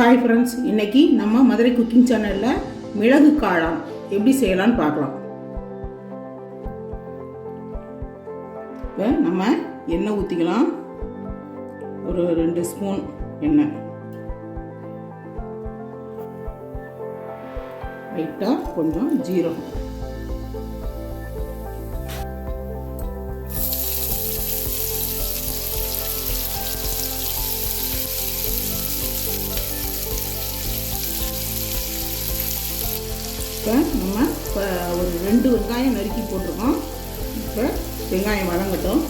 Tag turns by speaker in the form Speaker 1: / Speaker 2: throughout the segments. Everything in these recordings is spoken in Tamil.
Speaker 1: ஹாய் ஃப்ரெண்ட்ஸ் இன்னைக்கு நம்ம மதுரை குக்கிங் சேனலில் மிளகு காளான் எப்படி செய்யலாம்னு பார்க்கலாம். இப்போ நம்ம எண்ணெய் ஊற்றிக்கலாம் ஒரு ரெண்டு ஸ்பூன் எண்ணெய். லைட்டாக கொஞ்சம் ஜீரகம். ரெண்டு வெங்காயம் நறுக்கி போட்டிருக்கோம். இப்போ வெங்காயம் வதங்கட்டும்.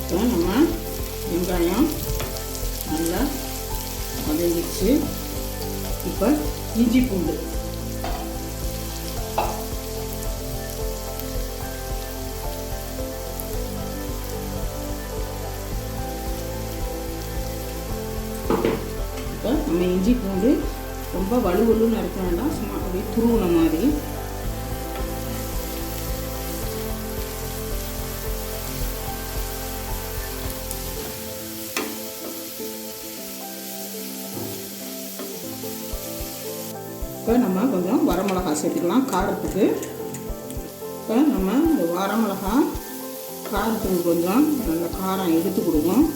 Speaker 1: இப்போ நம்ம வெங்காயம் நல்லா வதங்கிச்சு இப்போ இஞ்சி பூண்டு. இப்போ நம்ம இஞ்சி பூண்டு ரொம்ப வலுவலுன்னு இருக்க வேண்டாம். சும்மா அப்படியே துருவுன மாதிரி. இப்போ நம்ம கொஞ்சம் வரமிளகா சேர்த்துக்கலாம் காரத்துக்கு. இப்போ நம்ம இந்த வரமிளகா காரத்துக்கு கொஞ்சம் நல்ல காரம் எடுத்து கொடுக்கும்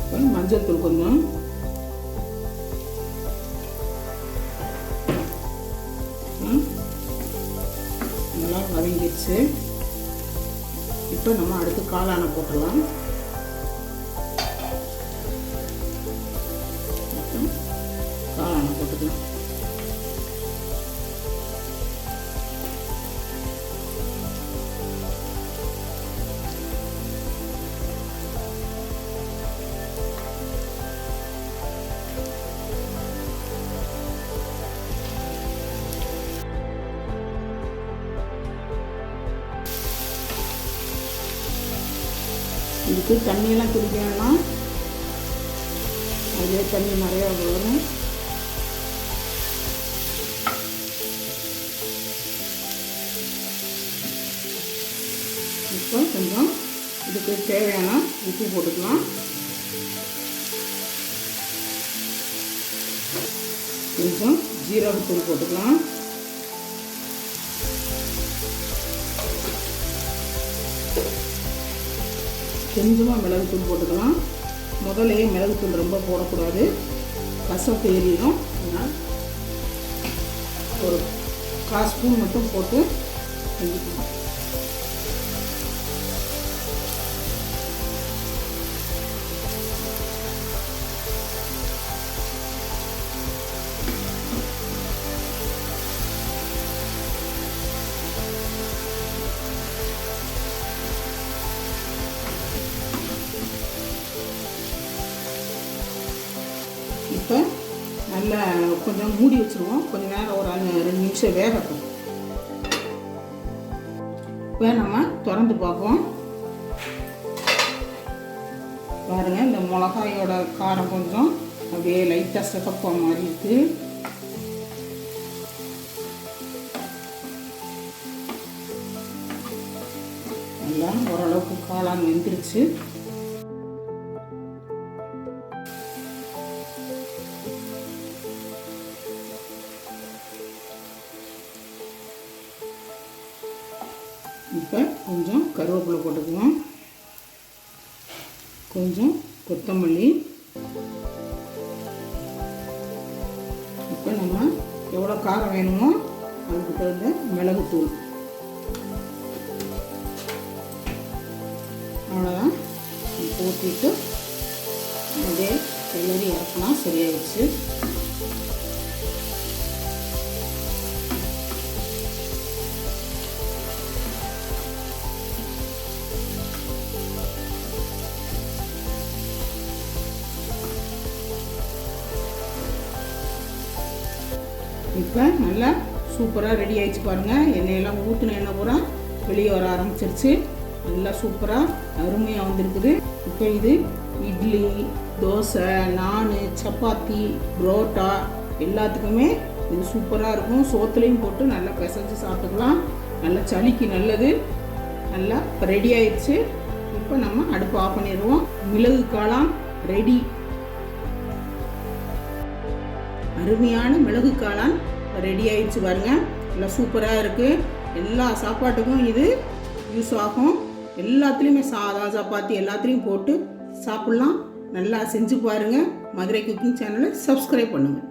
Speaker 1: அப்புறம் மஞ்சள் தூள் கொஞ்சம் நல்லா வதங்கிடுச்சு. இப்போ நம்ம அடுத்து காளானை போட்டுடலாம். இதுக்கு தண்ணியெல்லாம் குடிக்க வேணாம் அதிலே தண்ணி நிறையா வரும். இப்போ கொஞ்சம் இதுக்கு தேவையான உப்பு போட்டுக்கலாம். கொஞ்சம் ஜீரகத்தூள் போட்டுக்கலாம். கொஞ்சமாக மிளகுத்தூள் போட்டுக்கலாம். முதல்லையே மிளகுத்தூள் ரொம்ப போடக்கூடாது. கசப்பு ஏறிடும். அதனால் ஒரு கால் ஸ்பூன் மட்டும் போட்டு செஞ்சுக்கலாம். இப்போ நல்லா கொஞ்சம் மூடி வச்சுருவோம். கொஞ்ச நேரம் ஒரு அஞ்சு ரெண்டு நிமிஷம் வேகட்டும். இப்போ நம்ம திறந்து பார்ப்போம். பாருங்கள் இந்த மிளகாயோட காரம் கொஞ்சம் அப்படியே லைட்டாக சிகப்பாக மாதிரி இருக்குது நல்லா ஓரளவுக்கு காளான் வெந்துருச்சு. இப்போ கொஞ்சம் கருவேப்பிலை போட்டுக்குவோம் கொஞ்சம் கொத்தமல்லி. இப்போ நம்ம எவ்வளோ காரம் வேணுமோ அதுக்கு தகுந்த மிளகுத்தூள். அவ்வளோதான். ஊற்றிட்டு அதே கிளறி இறக்கினா சரியாயிடுச்சு. இப்போ நல்லா சூப்பராக ரெடி ஆகிடுச்சு பாருங்கள் எண்ணெயெல்லாம் ஊற்றின எண்ணெய் பூரா வெளியே வர ஆரம்பிச்சிருச்சு. நல்லா சூப்பராக அருமையாக வந்திருக்குது. இப்போ இது இட்லி தோசை நான் சப்பாத்தி புரோட்டா எல்லாத்துக்குமே இது சூப்பராக இருக்கும். சோத்துலேயும் போட்டு நல்லா பிசைஞ்சு சாப்பிட்டுக்கலாம். நல்லா சளிக்கு நல்லது. நல்லா ரெடி ஆயிடுச்சு. இப்போ நம்ம அடுப்பு ஆஃப் பண்ணிடுவோம். மிளகு காளான் ரெடி அருமையான மிளகு காளான். ரெடி ஆயிடுச்சு பாருங்க. நல்லா சூப்பராக இருக்குது எல்லா சாப்பாட்டுக்கும் இது யூஸ் ஆகும். எல்லாத்துலேயுமே சாதம் சப்பாத்தி எல்லாத்துலேயும் போட்டு சாப்பிட்லாம். நல்லா செஞ்சு பாருங்கள் மதுரை குக்கிங் சேனலை சப்ஸ்கிரைப் பண்ணுங்கள்